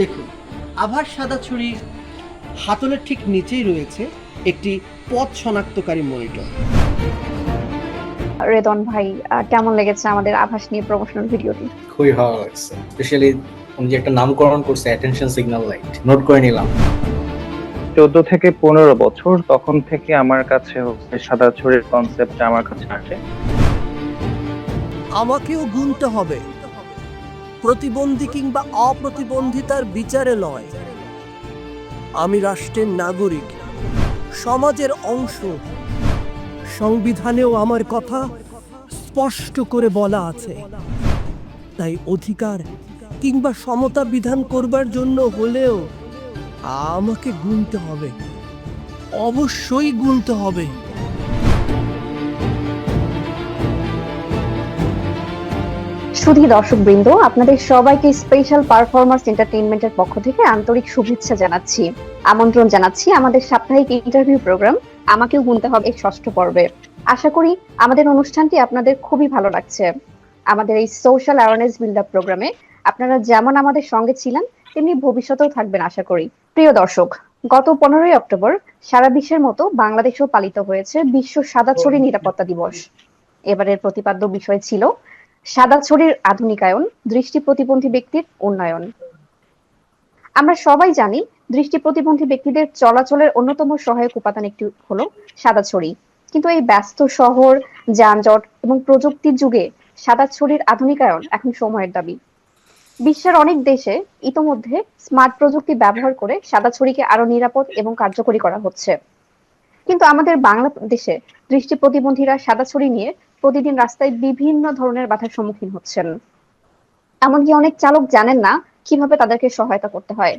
দেখুন আভাস সাদা ছড়ি হাতলের ঠিক নিচেই রয়েছে একটি পথ শনাক্তকারী মনিটর। রেদন ভাই কেমন লেগেছে আমাদের আভাস নিয়ে প্রমোশনাল ভিডিওটি? খুবই ভালো লাগছে। স্পেশালি উনি যে একটা নামকরণ করছে অ্যাটেনশন সিগন্যাল লাইট নোট করে নিলাম। চোদ্দ থেকে পনেরো বছর তখন থেকে আমার কাছে হচ্ছে সাদা ছড়ির কনসেপ্ট আমার কাছে আসে। আমাকেও গুনতে হবে। প্রতিবন্ধী কিংবা অপ্রতিবন্ধিতার বিচারে লয়। আমি রাষ্ট্রের নাগরিক, সমাজের অংশ। সংবিধানেও আমার কথা স্পষ্ট করে বলা আছে। তাই অধিকার কিংবা সমতা বিধান করবার জন্য হলেও আমাকে গুনতে হবে। অবশ্যই গুনতে হবে। শুধু দর্শক বৃন্দ আপনাদের সবাইকে স্পেশাল পারফরমেন্স এন্টারটেইনমেন্টের পক্ষ থেকে আন্তরিক শুভেচ্ছা জানাচ্ছি। আমন্ত্রণ জানাচ্ছি আমাদের সাপ্তাহিক ইন্টারভিউ প্রোগ্রাম আমাকেও গুনতে হবে ষষ্ঠ পর্বে। আশা করি আমাদের অনুষ্ঠানটি আপনাদের খুবই ভালো লাগছে। আমাদের এই সোশ্যাল অ্যাওয়ারনেস বিল্ড আপ প্রোগ্রামে আপনারা যেমন আমাদের সঙ্গে ছিলেন, তেমনি ভবিষ্যতেও থাকবেন আশা করি। প্রিয় দর্শক, গত পনেরোই অক্টোবর সারা বিশ্বের মতো বাংলাদেশেও পালিত হয়েছে বিশ্ব সাদা ছড়ি নিরাপত্তা দিবস। এবারের প্রতিপাদ্য বিষয় ছিল সাদা ছড়ির আধুনিকায়ন, দৃষ্টি প্রতিবন্ধী ব্যক্তির উন্নয়ন। আমরা সবাই জানি দৃষ্টি প্রতিবন্ধী ব্যক্তিদের চলাচলের অন্যতম সহায়ক উপাদান একটি হলো সাদা ছড়ি কিন্তু এই ব্যস্ত শহর, যানজট এবং প্রযুক্তির যুগে সাদা ছড়ির আধুনিকায়ন এখন সময়ের দাবি। বিশ্বের অনেক দেশে ইতোমধ্যে স্মার্ট প্রযুক্তি ব্যবহার করে সাদা ছড়িকে আরও নিরাপদ এবং কার্যকরী করা হচ্ছে। কিন্তু আমাদের বাংলাদেশে দৃষ্টি প্রতিবন্ধীরা সাদা ছড়ি নিয়ে প্রতিদিন রাস্তায় বিভিন্ন ধরনের বাধার সম্মুখীন হচ্ছেন। এমনকি অনেক চালক জানেন না কীভাবে তাদেরকে সহায়তা করতে হয়।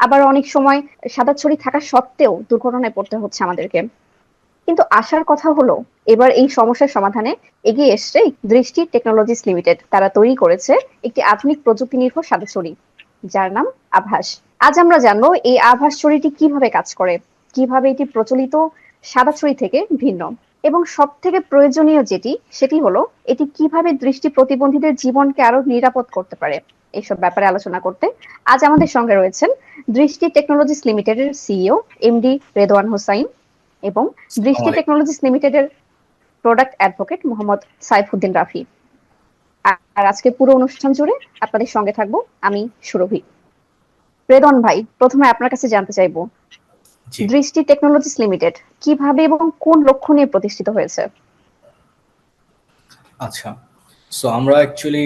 আবার অনেক সময় সাদা ছড়ি থাকা সত্ত্বেও দুর্ঘটনায় পড়তে হচ্ছে আমাদেরকে। কিন্তু আশার কথা হলো, এবার এই সমস্যার সমাধানে এগিয়ে এসছে দৃষ্টি টেকনোলজিস লিমিটেড। তারা তৈরি করেছে একটি আধুনিক প্রযুক্তি নির্ভর সাদা ছড়ি, যার নাম আভাস। আজ আমরা জানব এই আভাস ছড়িটি কীভাবে কাজ করে, কীভাবে এটি প্রচলিত সাদা ছড়ি থেকে ভিন্ন। এবং সব থেকে প্রয়োজনীয় যেটি সেটি হলো এটি কীভাবে দৃষ্টি প্রতিবন্ধীদের জীবনকে আরও নিরাপদ করতে পারে। এইসব ব্যাপারে আলোচনা করতে আজ আমাদের সঙ্গে রয়েছেন দৃষ্টি টেকনোলজিস লিমিটেডের সিইও এমডি রেদওয়ান হোসাইন এবং দৃষ্টি। টেকনোলজিস লিমিটেডের প্রোডাক্ট অ্যাডভোকেট মোহাম্মদ সাইফুদ্দিন রাফি। আর- আজকে পুরো অনুষ্ঠান জুড়ে আপনাদের সঙ্গে থাকব আমি সুরভি। রেদন ভাই প্রথমে আপনার কাছে জানতে চাইব দৃষ্টি টেকনোলজিস লিমিটেড কীভাবে এবং কোন লক্ষ্য নিয়ে প্রতিষ্ঠিত হয়েছে? আচ্ছা সো আমরা অ্যাকচুয়ালি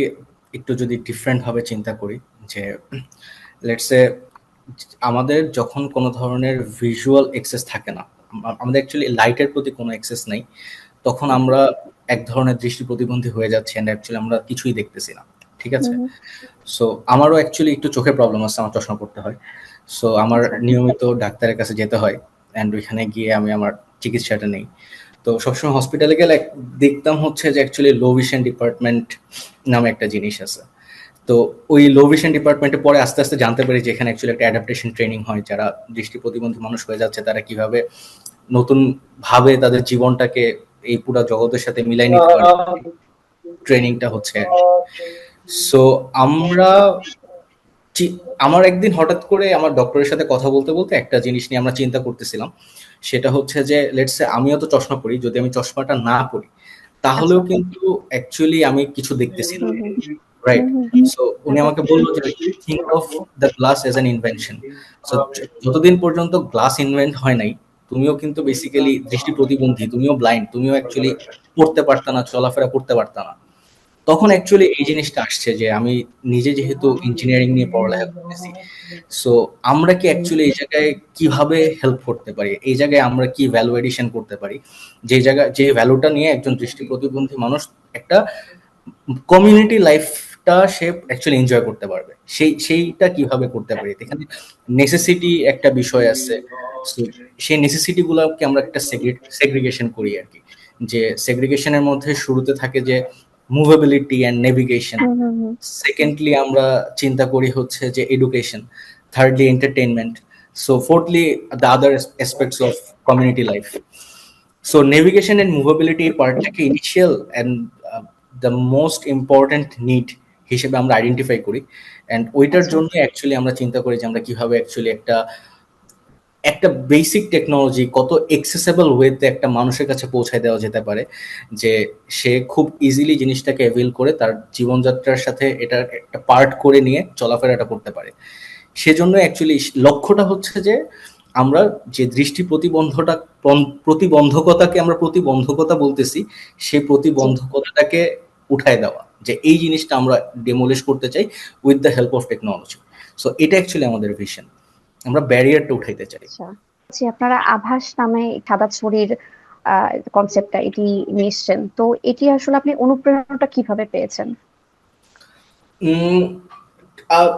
একটু যদি ডিফারেন্ট ভাবে চিন্তা করি যে লেটসে আমাদের যখন কোনো ধরনের ভিজুয়াল এক্সেস থাকে না আমাদের অ্যাকচুয়ালি লাইটের প্রতি কোনো এক্সেস নেই তখন আমরা এক ধরনের দৃষ্টি প্রতিবন্ধী হয়ে যাচ্ছি অ্যান্ড অ্যাকচুয়ালি আমরা কিছুই দেখতেছি না ঠিক আছে? সো আমারও অ্যাকচুয়ালি একটু চোখে প্রবলেম আছে আমার চশমা পড়তে হয়। সো আমার নিয়মিত ডাক্তারের কাছে যেতে হয় অ্যান্ড ওইখানে গিয়ে আমি আমার চিকিৎসাটা নেই। তো সবসময় হসপিটালে গেলে দেখতাম হচ্ছে যে অ্যাকচুয়ালি লো ভিশন ডিপার্টমেন্ট নামে একটা জিনিস আছে। তো ওই লো ভিশন ডিপার্টমেন্টে পরে আস্তে আস্তে জানতে পারি যে এখানে অ্যাকচুয়ালি একটা অ্যাডাপ্টেশন ট্রেনিং হয় যারা দৃষ্টি প্রতিবন্ধী মানুষ হয়ে যাচ্ছে তারা কীভাবে নতুন ভাবে তাদের জীবনটাকে এই পুরো জগতের সাথে মিলাই নিতে পারে। ট্রেনিংটা হচ্ছে সো আমরা আমার একদিন হঠাৎ করে আমার ডক্টরের সাথে কথা বলতে বলতে একটা জিনিস নিয়ে আমরা চিন্তা করতেছিলাম। সেটা হচ্ছে যে লেটস আমিও তো চশমা পরি যদি আমি চশমাটা না পরি তাহলেও আচ্ছা। কিন্তু অ্যাকচুয়ালি আমি কিছু দেখতেছি না। রাইট সো উনি আমাকে বলল যে think of the glass as an invention so যতদিন পর্যন্ত গ্লাস ইনভেন্ট হয় নাই তুমিও কিন্তু বেসিক্যালি দৃষ্টি প্রতিবন্ধী তুমিও ব্লাইন্ড তুমিও অ্যাকচুয়ালি পড়তে পারতা না চলাফেরা করতে পারতা না। তখন অ্যাকচুয়ালি এই জিনিসটা আসছে যে আমি নিজে যেহেতু ইঞ্জিনিয়ারিং নিয়ে পড়ালেখা করতেছি সো আমরা কি অ্যাকচুয়ালি এই জায়গায় কীভাবে হেল্প করতে পারি? এই জায়গায় আমরা কি ভ্যালু এডিশন করতে পারি? যে জায়গা, যে ভ্যালুটা নিয়ে একজন দৃষ্টি প্রতিবন্ধী মানুষ একটা কমিউনিটি লাইফটা সে অ্যাকচুয়ালি এনজয় করতে পারবে। সেই, সেইটা কীভাবে করতে পারি? এখানে নেসেসিটি একটা বিষয় আছে। সেই নেসেসিটি গুলোকে আমরা একটা সেগ্রিগেশন করি আর কি। যে সেগ্রিগেশনের মধ্যে শুরুতে থাকে যে মুভেবিলিটি অ্যান্ড নেভিগেশন সেকেন্ডলি আমরা চিন্তা করি হচ্ছে যে education thirdly entertainment so fourthly the other aspects of community life so navigation and movability পার্টটাকে initial and the most important need হিসেবে আমরা আইডেন্টিফাই করি অ্যান্ড ওইটার আচ্ছা। জন্য অ্যাকচুয়ালি আমরা চিন্তা করি যে আমরা কীভাবে অ্যাকচুয়ালি একটা একটা বেসিক টেকনোলজি কত এক্সেসেবল ওয়েতে একটা মানুষের কাছে পৌঁছায় দেওয়া যেতে পারে, যে সে খুব ইজিলি জিনিসটাকে অ্যাভেল করে তার জীবনযাত্রার সাথে এটা একটা পার্ট করে নিয়ে চলাফেরাটা করতে পারে। সেজন্য অ্যাকচুয়ালি লক্ষ্যটা হচ্ছে যে আমরা যে দৃষ্টি প্রতিবন্ধটা প্রতিবন্ধকতাকে আমরা প্রতিবন্ধকতা বলতেছি, সেই প্রতিবন্ধকতাটাকে উঠায় দেওয়া, যে এই জিনিসটা আমরা ডেমোলিশ করতে চাই with the help of technology so এটা অ্যাকচুয়ালি আমাদের ভিশন আমরা ব্যারিয়ারটা উঠাইতে চাই। আচ্ছা। যে আপনারা আভাস নামে সাদা ছড়ির কনসেপ্টটা এটি নিয়ে এসছেন। তো এটি আসলে আপনি অনুপ্রেরণাটা কীভাবে পেয়েছেন?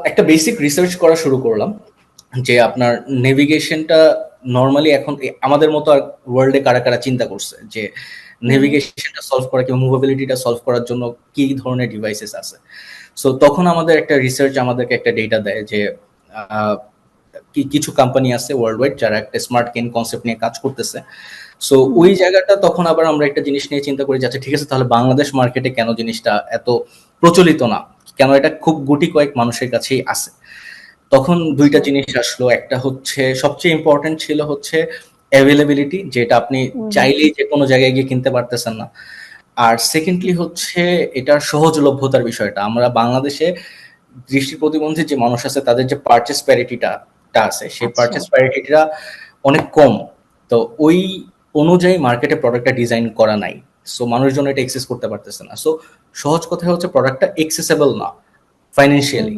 একটা বেসিক রিসার্চ করা শুরু করলাম যে আপনার নেভিগেশনটা নর্মালি এখন আমাদের মতো আর ওয়ার্ল্ডে কারা কারা চিন্তা করছে যে নেভিগেশনটা সলভ করা কিংবা মুভেবিলিটিটা সলভ করার জন্য কি ধরনের ডিভাইসেস আছে। সো তখন আমাদের একটা রিসার্চ আমাদেরকে একটা ডেটা দেয় যে কিছু কোম্পানি আছে ওয়ার্ল্ড ওয়াইড যারা একটা স্মার্ট কেন কনসেপ্ট নিয়ে কাজ করতেছে। সো ওই জায়গাটা তখন আবার আমরা একটা জিনিস নিয়ে চিন্তা করি যে আচ্ছা ঠিক আছে তাহলে বাংলাদেশ মার্কেটে কেন জিনিসটা এত প্রচলিত না? কেন এটা খুব গুটি কয়েক মানুষের কাছেই আছে? তখন দুইটা জিনিস আসলো। একটা হচ্ছে সবচেয়ে ইম্পর্টেন্ট ছিল হচ্ছে অ্যাভেলেবিলিটি যেটা আপনি চাইলেই যে কোনো জায়গায় গিয়ে কিনতে পারতেছেন না। আর সেকেন্ডলি হচ্ছে এটার সহজলভ্যতার বিষয়টা। আমরা বাংলাদেশে দৃষ্টি প্রতিবন্ধী যে মানুষ আছে তাদের যে পারচেস প্যারিটিটা আছে সেই আচ্ছা। পারচেস প্যারিটিটা অনেক কম। তো ওই অনুযায়ী মার্কেটে প্রোডাক্টটা ডিজাইন করা নাই। সো মানুষজন এটা এক্সেস করতে পারতেছে না। সো সহজ কথা হচ্ছে প্রোডাক্টটা এক্সেসেবল না ফাইন্যান্সিয়ালি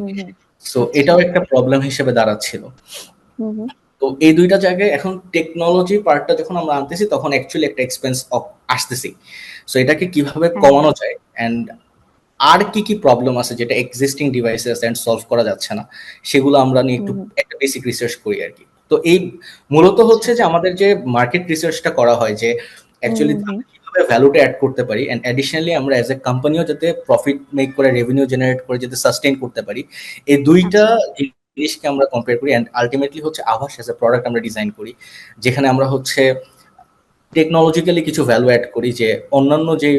সো এটাও একটা প্রবলেম হিসেবে দাঁড়াচ্ছিল। তো এই দুইটা জায়গায় এখন টেকনোলজি পার্টটা যখন আমরা আনতেছি তখন অ্যাকচুয়ালি একটা এক্সপেন্স আসতেছি সো এটাকে কীভাবে হ্যাঁ। কমানো যায়? অ্যান্ড আর কি কি প্রবলেম আছে যেটা এক্সিস্টিং ডিভাইসেস অ্যান্ড সলভ করা যাচ্ছে না সেগুলো আমরা নিয়ে একটু একটা বেসিক রিসার্চ করি আর কি। তো এই মূলত হচ্ছে যে আমাদের যে মার্কেট রিসার্চটা করা হয় যে অ্যাকচুয়ালি। কীভাবে ভ্যালুটা অ্যাড করতে পারি এন্ড অ্যাডিশনালি আমরা অ্যাজ এ কোম্পানিও যাতে প্রফিট মেক করে রেভিনিউ জেনারেট করে যাতে সাস্টেইন করতে পারি এই দুইটা জিনিসকে আমরা কম্পেয়ার করি এন্ড আলটিমেটলি হচ্ছে আভাস অ্যাজ এ প্রোডাক্ট আমরা ডিজাইন করি যেখানে আমরা হচ্ছে টেকনোলজিক্যালি কিছু ভ্যালু অ্যাড করি যে অন্যান্য যে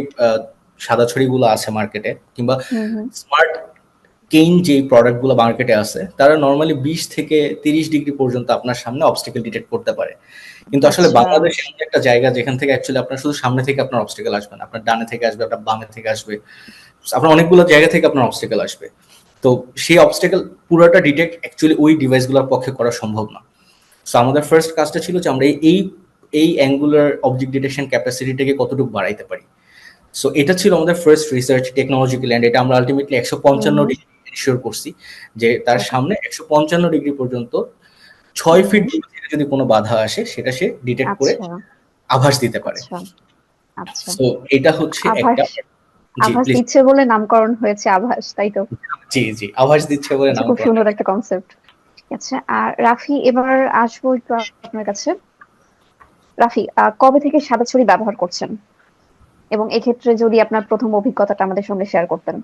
সাদা ছড়িগুলো আছে মার্কেটে কিংবা। স্মার্ট কেইন যে প্রোডাক্টগুলো মার্কেটে আছে তারা নর্মালি বিশ থেকে তিরিশ ডিগ্রি পর্যন্ত আপনার সামনে অবস্টিকেল ডিটেক্ট করতে পারে কিন্তু আসলে আচ্ছা। বাংলাদেশ এমন একটা জায়গা যেখান থেকে অ্যাকচুয়ালি আপনার শুধু সামনে থেকে আপনার অবস্টিকেল আসবে না আপনার ডানে থেকে আসবে আপনার বামে থেকে আসবে আপনার অনেকগুলো জায়গা থেকে আপনার অবস্টিকেল আসবে তো সেই অবস্টিকেল পুরোটা ডিটেক্ট অ্যাকচুয়ালি ওই ডিভাইসগুলোর পক্ষে করা সম্ভব না সো আমাদের ফার্স্ট কাজটা ছিল যে আমরা এই এই অ্যাঙ্গুলার অবজেক্ট ডিটেকশন ক্যাপাসিটিটাকে কতটুকু বাড়াইতে পারি সো এটা ছিল আমাদের ফার্স্ট রিসার্চ টেকনোলজিক্যাল অ্যান্ড এটা আমরা আলটিমেটলি একশো পঞ্চান্ন ডিগ্রি এনশিওর করছি যে তার সামনে একশো পঞ্চান্ন ডিগ্রি পর্যন্ত ছয় ফিট থেকে যদি কোনো বাধা আসে সেটা সে ডিটেক্ট করে আচ্ছা। আভাস দিতে পারে। আচ্ছা। আচ্ছা। তো এটা হচ্ছে একটা আভাস। দিচ্ছে বলে নামকরণ হয়েছে আভাস তাই তো? জি জি আভাস দিচ্ছে বলে আচ্ছা, নাম খুব সুন্দর একটা কনসেপ্ট আচ্ছা আর রাফি এবার আসব একটু আপনার কাছে। রাফি কবে থেকে সাদা ছড়ি ব্যবহার করছেন? এবং এক্ষেত্রে যদি আপনার প্রথম অভিজ্ঞতাটা আমাদের সঙ্গে শেয়ার করতেন।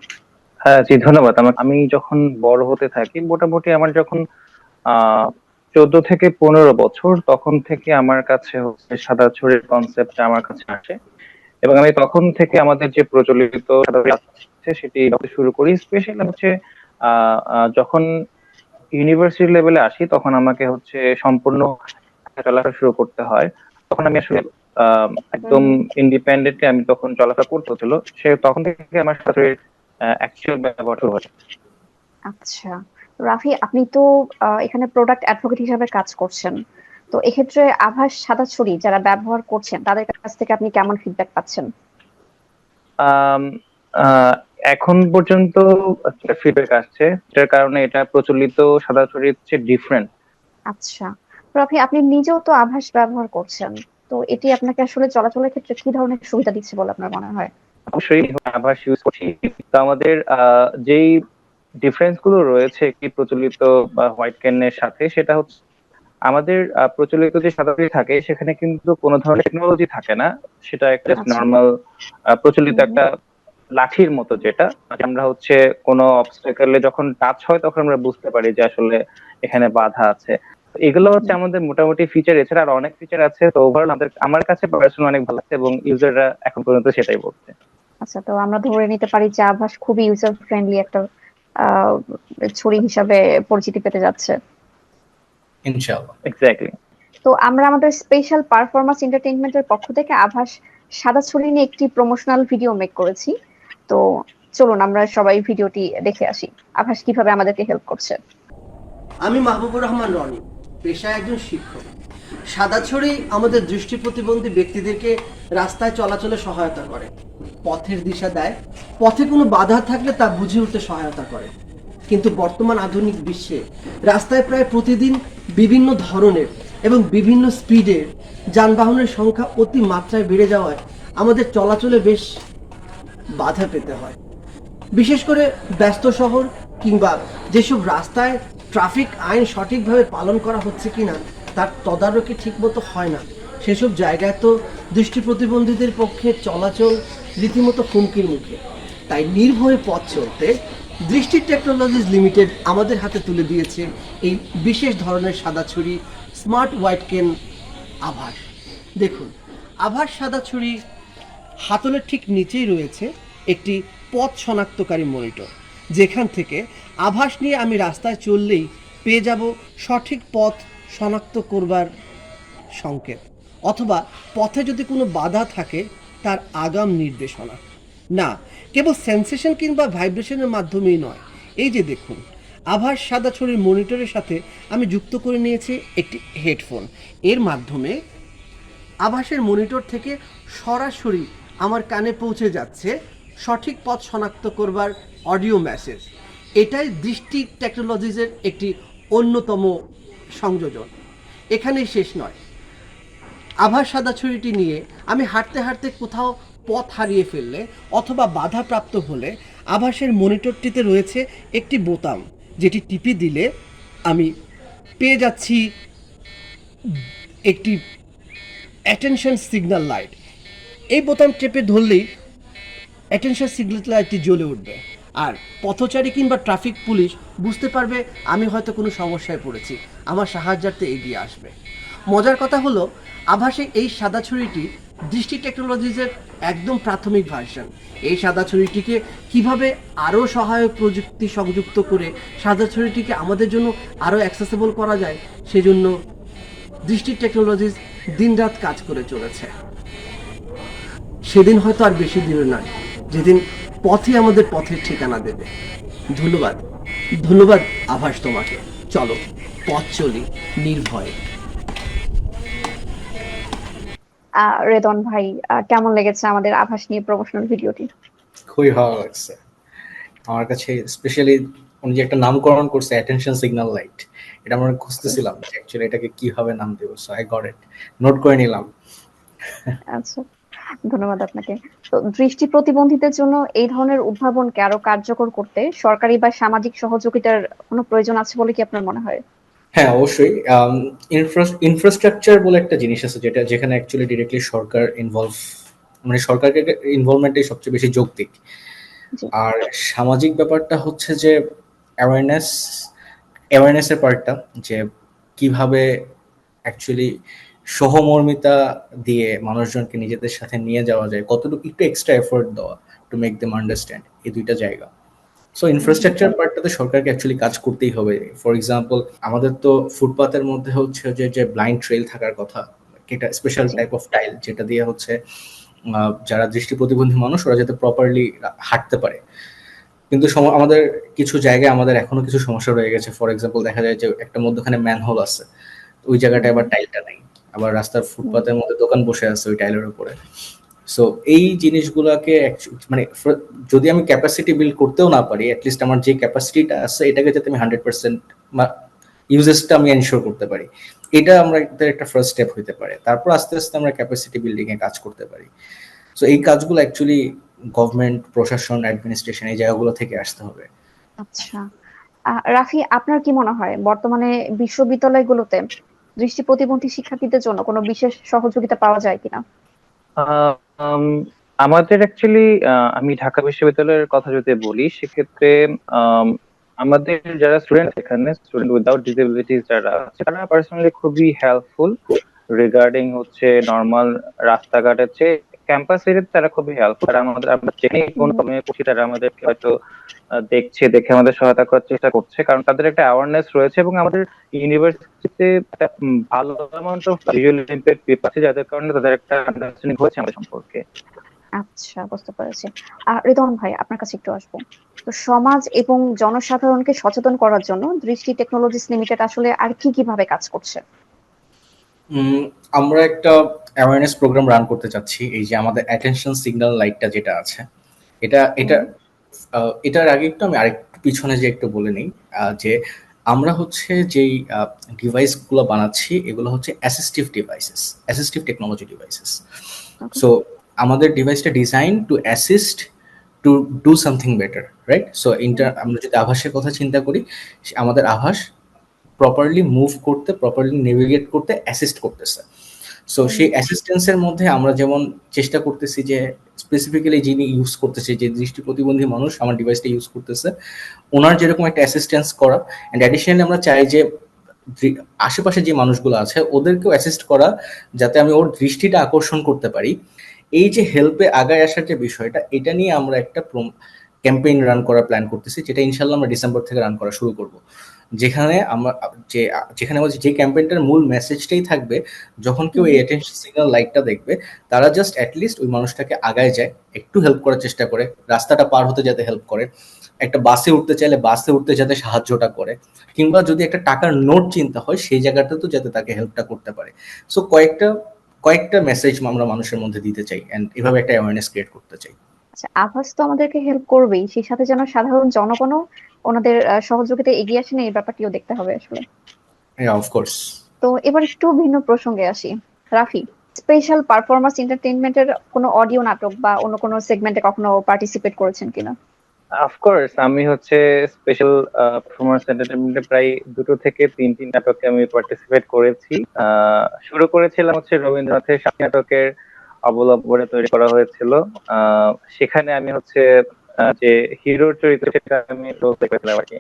হ্যাঁ জি, ধন্যবাদ। আমার আমি যখন বড় হতে থাকি, মোটামুটি আমার যখন চোদ্দ থেকে পনেরো বছর, তখন থেকে আমার কাছে সাদা ছড়ির কনসেপ্ট আমার কাছে আসে। এবং আমি তখন থেকে আমাদের যে প্রচলিত সেটি শুরু করি। স্পেশালি হচ্ছে যখন ইউনিভার্সিটি লেভেলে আসি, তখন আমাকে হচ্ছে সম্পূর্ণ চলাফেরা শুরু করতে হয়। তখন আমি আসলে একদম ইন্ডিপেন্ডেন্টলি আমি তখন চলাফেরা করতে হচ্ছিল সে তখন থেকে আমার সাথে অ্যাকচুয়াল ব্যবহার শুরু হয় আচ্ছা। রাফি আপনি তো এখানে প্রোডাক্ট অ্যাডভোকেট হিসাবে কাজ করছেন। তো এক্ষেত্রে আভাস সাদা ছড়ি যারা ব্যবহার করছেন তাদের কাছ থেকে আপনি কেমন ফিডব্যাক পাচ্ছেন? এখন পর্যন্ত ফিডব্যাক আসছে যেটার কারণে এটা প্রচলিত সাদা ছড়ির চেয়ে ডিফারেন্ট আচ্ছা। রাফি আপনি নিজেও তো আভাস ব্যবহার করছেন। তো এটি আপনাকে আসলে চলাচলের ক্ষেত্রে কি ধরনের সুবিধা দিচ্ছে বলে আপনার মনে হয়? অবশ্যই আভাস ইউজ করছি। তো আমাদের যেই ডিফারেন্সগুলো রয়েছে একটি প্রচলিত হোয়াইট ক্যানের সাথে সেটা হচ্ছে আমাদের প্রচলিত যে সাদা থাকে সেখানে কিন্তু কোনো ধরনের টেকনোলজি থাকে না। সেটা একটা আচ্ছা। নর্মাল প্রচলিত একটা লাঠির মতো যেটা। আমরা হচ্ছে কোনো অবস্টাকেলে যখন টাচ হয় তখন আমরা বুঝতে পারি যে আসলে এখানে বাধা আছে। এগুলো হচ্ছে আমাদের মোটামুটি ফিচার এছাড়া আর অনেক ফিচার আছে। তো ওভারঅল আমাদের আমার কাছে পার্সোনাল অনেক ভালো লাগছে এবং ইউজাররা এখন পর্যন্ত সেটাই বলছে। আচ্ছা তো আমরা ধরে নিতে পারি যে আভাস খুবই ইউজার ফ্রেন্ডলি একটা ছড়ি হিসাবে পরিচিতি পেতে যাচ্ছে। ইনশাআল্লাহ। এক্স্যাক্টলি তো আমরা আমাদের স্পেশাল পারফরমেন্স এন্টারটেইনমেন্টের পক্ষ থেকে আভাস সাদা ছড়ি নিয়ে একটি প্রমোশনাল ভিডিও মেক করেছি। তো চলুন আমরা সবাই ভিডিওটি দেখে আসি। আভাস কীভাবে আমাদেরকে হেল্প করছে? আমি মাহবুবুর রহমান রনি। পেশায় একজন শিক্ষক। সাদা ছড়ি আমাদের দৃষ্টি প্রতিবন্ধী ব্যক্তিদেরকে রাস্তায় চলাচলে সহায়তা করে। পথের দিশা দেয়। পথে কোনো বাধা থাকলে তা বুঝে উঠতে সহায়তা করে। কিন্তু বর্তমান আধুনিক বিশ্বে রাস্তায় প্রায় প্রতিদিন বিভিন্ন ধরনের এবং বিভিন্ন স্পিডের যানবাহনের সংখ্যা অতি মাত্রায় বেড়ে যাওয়ায় আমাদের চলাচলে বেশ বাধা পেতে হয়। বিশেষ করে ব্যস্ত শহর কিংবা যেসব রাস্তায় ট্রাফিক আইন সঠিকভাবে পালন করা হচ্ছে কিনা তার তদারকি ঠিকমতো হয় না। সেসব জায়গায় তো দৃষ্টি প্রতিবন্ধীদের পক্ষে চলাচল রীতিমতো হুমকির মুখে। তাই নির্ভয়ে পথ চলতে দৃষ্টি টেকনোলজিস লিমিটেড আমাদের হাতে তুলে দিয়েছে এই বিশেষ ধরনের সাদা ছুরি, স্মার্ট হোয়াইট কেন আভাস। দেখুন, আভাস সাদা ছুরি হাতলের ঠিক নিচেই রয়েছে একটি পথ শনাক্তকারী মনিটর। যেখান থেকে আভাস নিয়ে আমি রাস্তায় চললেই পেয়ে যাব সঠিক পথ শনাক্ত করবার সংকেত। অথবা পথে যদি কোনো বাধা থাকে, তার আগাম নির্দেশনা। না, কেবল সেন্সেশন কিংবা ভাইব্রেশনের মাধ্যমেই নয়। এই যে দেখুন, আভাস সাদা ছড়ির মনিটরের সাথে আমি যুক্ত করে নিয়েছি একটি হেডফোন এর মাধ্যমে আভাসের মনিটর থেকে সরাসরি আমার কানে পৌঁছে যাচ্ছে সঠিক পথ শনাক্ত করবার অডিও মেসেজ এটাই দৃষ্টি টেকনোলজিসের একটি অন্যতম সংযোজন। এখানেই শেষ নয়। আভাস সাদা ছড়িটি নিয়ে আমি হাঁটতে হাঁটতে কোথাও পথ হারিয়ে ফেললে অথবা বাধাপ্রাপ্ত হলে আভাসের মনিটরটিতে রয়েছে একটি বোতাম, যেটি টিপে দিলে আমি পেয়ে যাচ্ছি একটি অ্যাটেনশন সিগন্যাল লাইট এই বোতাম টেপে ধরলেই অ্যাটেনশন সিগন্যাল লাইটটি জ্বলে উঠবে। আর পথচারী কিংবা ট্রাফিক পুলিশ বুঝতে পারবে আমি হয়তো কোনো সমস্যায় পড়েছি, আমার সাহায্যার্থে এগিয়ে আসবে। মজার কথা হলো, আভাসে এই সাদা ছুরিটি দৃষ্টি টেকনোলজিসের একদম প্রাথমিক ভার্সন এই সাদা ছুরিটিকে কীভাবে আরও সহায়ক প্রযুক্তি সংযুক্ত করে সাদা ছুরিটিকে আমাদের জন্য আরও অ্যাক্সেসেবল করা যায়, সেজন্য দৃষ্টি টেকনোলজিস দিনরাত কাজ করে চলেছে। সেদিন হয়তো আর বেশি দূরে নয়। যেদিন পথে আমাদের পথের ঠিকানা দেবে। ধন্যবাদ। ধন্যবাদ আভাস তোমাকে। চলো পথ চলি নির্ভয়ে। রেদন ভাই কেমন লেগেছে আমাদের আভাস নিয়ে প্রমোশনাল ভিডিওটি? খুবই ভালো লাগছে। আমার কাছে স্পেশালি উনি যে একটা নামকরণ করছে অ্যাটেনশন সিগন্যাল লাইট এটা আমরা খুঁজতেছিলাম যে অ্যাকচুয়ালি এটাকে কীভাবে নাম দেব so I got it note করে নিলাম। আচ্ছা। ধন্যবাদ আপনাকে। তো দৃষ্টি প্রতিবন্ধীদের জন্য এই ধরনের উদ্ভাবনকে আরও কার্যকর করতে সরকারি বা সামাজিক সহযোগিতার কোনো প্রয়োজন আছে বলে কি আপনার মনে হয়? হ্যাঁ অবশ্যই। ইনফ্রাস্ট্রাকচার বলে একটা জিনিস আছে যেটা যেখানে অ্যাকচুয়ালি ডিরেক্টলি সরকার ইনভলভ মানে সরকারকে ইনভলভমেন্টই সবচেয়ে বেশি যৌক্তিক। আর সামাজিক ব্যাপারটা হচ্ছে যে অ্যাওয়ারনেস অ্যাওয়ারনেসের পার্টটা যে কীভাবে অ্যাকচুয়ালি সহমর্মিতা দিয়ে মানুষজনকে নিজেদের সাথে নিয়ে যাওয়া যায়, কতটুকু একটু এক্সট্রা এফোর্ট দেওয়া টু মেক দেম আন্ডারস্ট্যান্ড এই দুইটা জায়গা। সো ইনফ্রাস্ট্রাকচার পার্টটাতে সরকারকে অ্যাকচুয়ালি কাজ করতেই হবে। ফর এক্সাম্পল আমাদের তো ফুটপাতের মধ্যে হচ্ছে যে যে ব্লাইন্ড ট্রেল থাকার কথা এটা স্পেশাল টাইপ অফ টাইল যেটা দিয়ে হচ্ছে যারা দৃষ্টি প্রতিবন্ধী মানুষ, ওরা যাতে প্রপারলি হাঁটতে পারে। কিন্তু আমাদের কিছু জায়গায় আমাদের এখনও কিছু সমস্যা রয়ে গেছে। ফর এক্সাম্পল দেখা যায় যে একটা মধ্যখানে ম্যানহোল আছে, ওই জায়গাটায় আবার টাইলটা নাই। আবার রাস্তার ফুটপাতের মধ্যে দোকান বসে আছে ওই টাইলের উপরে। সো এই জিনিসগুলোকে মানে যদি আমি ক্যাপাসিটি বিল্ড করতেও না পারি অ্যাটলিস্ট আমার যে ক্যাপাসিটিটা আছে এটাকে যাতে আমি হান্ড্রেড পার্সেন্ট ইউজেসটা আমি এনশিওর করতে পারি এটা আমরা একটা- একটা ফার্স্ট স্টেপ হইতে পারে। তারপর আস্তে আস্তে আমরা ক্যাপাসিটি বিল্ডিং এ কাজ করতে পারি। সো এই কাজগুলো অ্যাকচুয়ালি গভর্নমেন্ট প্রশাসন অ্যাডমিনিস্ট্রেশন এই জায়গাগুলো থেকে আসতে হবে। আচ্ছা। রাফি আপনার কি মনে হয় বর্তমানে বিশ্ববিদ্যালয়গুলোতে দৃষ্টি প্রতিবন্ধী শিক্ষার্থীদের জন্য কোনো বিশেষ সহযোগিতা পাওয়া যায় কিনা? আমাদের অ্যাকচুয়ালি আমি ঢাকা বিশ্ববিদ্যালয়ের কথা যদি বলি সেক্ষেত্রে আম, আমাদের যারা স্টুডেন্ট এখানে স্টুডেন্ট উইদাউট ডিসেবিলিটিস যারা তারা পার্সোনালি খুবই হেল্পফুল রিগার্ডিং হচ্ছে নর্মাল রাস্তাঘাটের চেয়ে ক্যাম্পাস এরিয়াতে তারা খুবই হেল্পফুল তারা আমাদের আমরা যেখানে কোন প্রবলেমে পড়ছি তারা আমাদেরকে হয়তো দেখছে দেখে আমাদের সহায়তা করার চেষ্টা করছে। কারণ তাদের একটা অ্যাওয়ারনেস রয়েছে এবং আমাদের ইউনিভার্সিটিতে একটা ভালো amount of visual impact paper আছে যাদের কারণে তাদের একটা আন্ডারস্ট্যান্ডিং হয়েছে আমাদের সম্পর্কে। আচ্ছা বুঝতে পেরেছি। আর রিদন ভাই আপনার কাছে একটু আসব। তো সমাজ এবং জনসাধারণকে সচেতন করার জন্য দৃষ্টি টেকনোলজিস লিমিটেড আসলে আর কি কীভাবে কাজ করছে? আমরা একটা অ্যাওয়ারনেস প্রোগ্রাম রান করতে চাচ্ছি এই যে আমাদের অ্যাটেনশন সিগন্যাল লাইটটা যেটা আছে। এটা এটা এটার আগে একটু আমি আরেকটু পিছনে যে একটু বলে নিই যে আমরা হচ্ছে যেই ডিভাইসগুলো বানাচ্ছি এগুলো হচ্ছে assistive devices assistive technology devices so আমাদের ডিভাইসটা design to assist to do something better right so inter আমরা যদি আভাসের কথা চিন্তা করি আমাদের আভাস প্রপারলি মুভ করতে প্রপারলি নেভিগেট করতে অ্যাসিস্ট করতেছে। সো সেই অ্যাসিস্ট্যান্সের মধ্যে আমরা যেমন চেষ্টা করতেছি যে স্পেসিফিক্যালি যিনি ইউজ করতেছে যে দৃষ্টি প্রতিবন্ধী মানুষ আমার ডিভাইসটা ইউজ করতেছে ওনার যেরকম একটা অ্যাসিস্ট্যান্স করা অ্যান্ড অ্যাডিশনালি আমরা চাই যে আশেপাশে যে মানুষগুলো আছে ওদেরকেও অ্যাসিস্ট করা যাতে আমি ওর দৃষ্টিটা আকর্ষণ করতে পারি। এই যে হেল্পে আগায় আসার যে বিষয়টা এটা নিয়ে আমরা একটা ক্যাম্পেইন রান করার প্ল্যান করতেছি যেটা ইনশাল্লাহ আমরা ডিসেম্বর থেকে রান করা শুরু করব। যেখানে আমরা যে যেখানে বলছি যে ক্যাম্পেইনটার মূল মেসেজটাই থাকবে যখন কেউ এই অ্যাটেনশন সিগন্যাল লাইটটা দেখবে তারা জাস্ট অ্যাটলিস্ট ওই মানুষটাকে আগায় যায় একটু হেল্প করার চেষ্টা করে রাস্তাটা পার হতে যাতে হেল্প করে একটা বাসে উঠতে চাইলে বাসে উঠতে যাতে সাহায্যটা করে কিংবা যদি একটা টাকার নোট চিন্তা হয় সেই জায়গাটা তো যাতে তাকে হেল্পটা করতে পারে। সো কয়েকটা কয়েকটা মেসেজ আমরা মানুষের মধ্যে দিতে চাই অ্যান্ড এভাবে একটা অ্যাওয়ারনেস ক্রিয়েট করতে চাই। আচ্ছা আভাস তো আমাদেরকে হেল্প করবেই সেই সাথে যেন সাধারণ জনগণও ওনাদের আহ, সহযোগিতায় এগিয়ে আসেন এই ব্যাপারটিও দেখতে হবে আসলে। অফকোর্স তো এবার একটু ভিন্ন প্রসঙ্গে আসি। রাফি স্পেশাল পারফরমেন্স এন্টারটেইনমেন্টের কোনো অডিও নাটক বা অন্য কোনো সেগমেন্টে কখনো পার্টিসিপেট করেছেন কিনা? অফকোর্স আমি হচ্ছে স্পেশাল পারফরমেন্স এন্টারটেনমেন্টে প্রায় দুটো থেকে তিনটি নাটকে আমি পার্টিসিপেট করেছি। আহ, শুরু করেছিলাম হচ্ছে রবীন্দ্রনাথের সাথী নাটকের অবলম্বনে তৈরি করা হয়েছিল। সেখানে আমি হচ্ছে যে হিরোর চরিত্র সেটা আমি রোল প্লে করেছিলাম আর কি।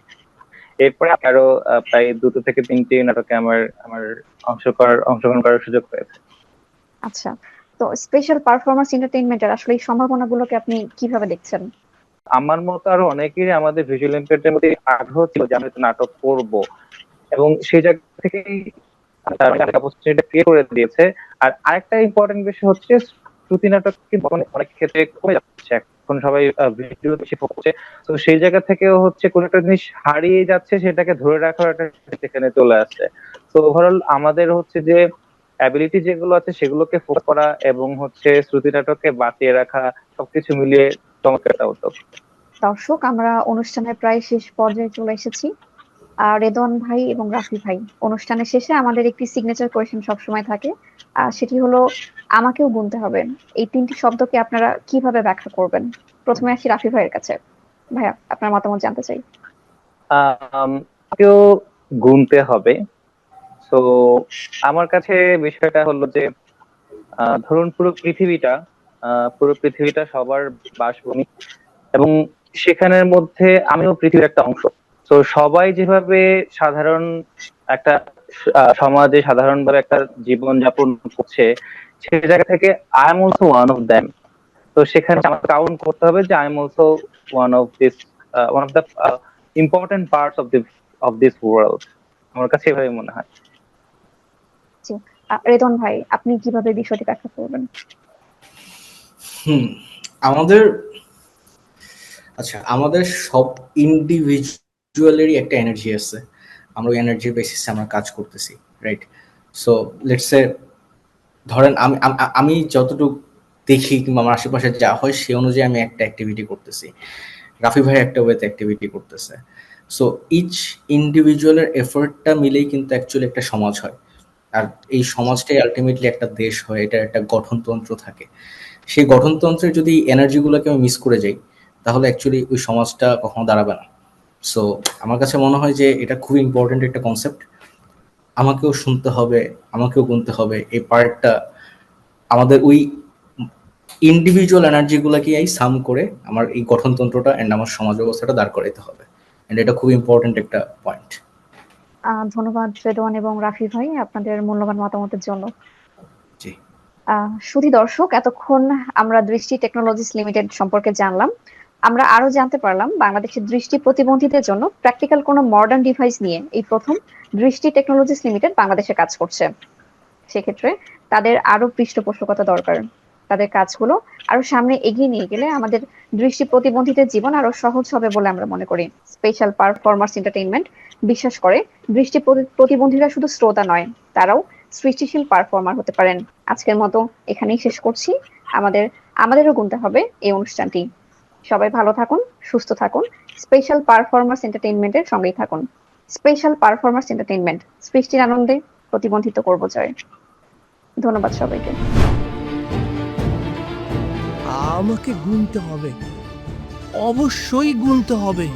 এরপরে আরও প্রায় দুটো থেকে তিনটি নাটকে আমার আমার অংশ করার অংশগ্রহণ করার সুযোগ হয়েছে। আচ্ছা তো স্পেশাল পারফরমেন্স এন্টারটেইনমেন্টের আসলে এই সম্ভাবনাগুলোকে আপনি কীভাবে দেখছেন? আমার মতো আরও অনেকেরই আমাদের ভিজুয়াল ইম্প্যাক্টের মধ্যে আগ্রহ ছিল যে আমি নাটক করব। এবং সেই জায়গা থেকেই অপরচুনিটি ক্রিয়েট করে দিয়েছে। আর আরেকটা ইম্পর্টেন্ট বিষয় হচ্ছে, শ্রুতি নাটক কিন্তু অনেক ক্ষেত্রে কমে যাচ্ছে। এখন সবাই ভিডিও বেশি করছে। তো সেই জায়গা থেকেও হচ্ছে কোনো একটা জিনিস হারিয়ে যাচ্ছে, সেটাকে ধরে রাখার একটা সেখানে চলে আসছে। তো ওভারঅল আমাদের হচ্ছে যে অ্যাবিলিটি যেগুলো আছে, সেগুলোকে ফোকাস করা এবং হচ্ছে শ্রুতি নাটককে বাঁচিয়ে রাখা, সবকিছু মিলিয়ে চমৎকার একটা উদ্যোগ দর্শক, আমরা অনুষ্ঠানের প্রায় শেষ পর্যায়ে চলে এসেছি। আর রেদওয়ান ভাই এবং রাফি ভাই অনুষ্ঠানের শেষে আমাদের একটি সিগনেচার কোয়েশ্চেন সবসময় থাকে। সেটি হলো আমাকেও গুনতে হবে। এই তিনটি শব্দকে আপনারা কীভাবে ব্যাখ্যা করবেন? প্রথমে আসি রাফি ভাইয়ের কাছে। ভাইয়া আপনার মতামত জানতে চাই। আম, কেউ গুনতে হবে। তো আমার কাছে বিষয়টা হলো যে ধরুন পুরো পৃথিবীটা পুরো পৃথিবীটা সবার বাসভূমি এবং সেখানের মধ্যে আমিও পৃথিবীর একটা অংশ। তো সবাই যেভাবে সাধারণ একটা সমাজে সাধারণভাবে একটা জীবন যাপন করছে সেই জায়গা থেকে I am also one of them তো সেখানে আমাকে কাউন্ট করতে হবে যে I am also one of this one of the important parts of the of this world আমার কাছে এভাবে মনে হয়। রেদওয়ান ভাই আপনি কীভাবে বিষয়টি ব্যাখ্যা করবেন? হুম। আমাদের আচ্ছা আমাদের সব ইন্ডিভিজুয়ালেরই একটা এনার্জি আছে আমরা ওই এনার্জির বেসিসে আমরা কাজ করতেছি রাইট সো লেটসে ধরেন আমি আমি যতটুকু দেখি কিংবা আমার আশেপাশে যা হয়, সে অনুযায়ী আমি একটা অ্যাক্টিভিটি করতেছি। রাফি ভাই একটা ওয়েতে অ্যাক্টিভিটি করতেছে। সো ইচ ইন্ডিভিজুয়ালের এফোর্টটা মিলেই কিন্তু অ্যাকচুয়ালি একটা সমাজ হয়। আর এই সমাজটাই আলটিমেটলি একটা দেশ হয় এটার একটা গঠনতন্ত্র থাকে। সেই গঠনতন্ত্রের যদি এনার্জিগুলোকে আমি মিস করে যাই, তাহলে অ্যাকচুয়ালি ওই সমাজটা কখনো দাঁড়াবে না। সো আমার কাছে মনে হয় যে এটা খুবই ইম্পর্টেন্ট একটা কনসেপ্ট আমাকেও শুনতে হবে আমাকেও গুনতে হবে। এই পার্টটা আমাদের ওই ইন্ডিভিজুয়াল এনার্জিগুলোকেই সাম করে আমার এই গঠনতন্ত্রটা অ্যান্ড আমার সমাজ ব্যবস্থাটা দাঁড় করাইতে হবে। অ্যান্ড এটা খুব ইম্পর্টেন্ট একটা পয়েন্ট ধন্যবাদ রেদওয়ান এবং রাফি ভাই আপনাদের মূল্যবান মতামতের জন্য। সুধী দর্শক এতক্ষণ আমরা দৃষ্টি টেকনোলজিস লিমিটেড সম্পর্কে জানলাম। আমরা আরও জানতে পারলাম বাংলাদেশের দৃষ্টি প্রতিবন্ধীদের জন্য প্র্যাকটিক্যাল কোনো মডার্ন ডিভাইস নিয়ে এই প্রথম দৃষ্টি টেকনোলজিস লিমিটেড বাংলাদেশে কাজ করছে। সেক্ষেত্রে তাদের আরও পৃষ্ঠপোষকতা দরকার। তাদের কাজগুলো আরও সামনে এগিয়ে নিয়ে গেলে আমাদের দৃষ্টি প্রতিবন্ধীদের জীবন আরও সহজ হবে বলে আমরা মনে করি। স্পেশাল পারফরমার্স এন্টারটেইনমেন্ট বিশ্বাস করে দৃষ্টি প্রতি- প্রতিবন্ধীরা শুধু শ্রোতা নয়, তারাও সৃষ্টিশীল পারফর্মার হতে পারেন। আজকের মতো এখানেই শেষ করছি। আমাদের, আমাদেরও গুনতে হবে এই অনুষ্ঠানটি। সবাই ভালো থাকুন, সুস্থ থাকুন। স্পেশাল পারফরমার্স এন্টারটেইনমেন্টের সঙ্গেই থাকুন। স্পেশাল পারফরমার্স এন্টারটেইনমেন্ট সৃষ্টির আনন্দে প্রতিবন্ধিত করব জয়। ধন্যবাদ সবাইকে। আমাকে গুনতে হবে। অবশ্যই গুনতে হবে।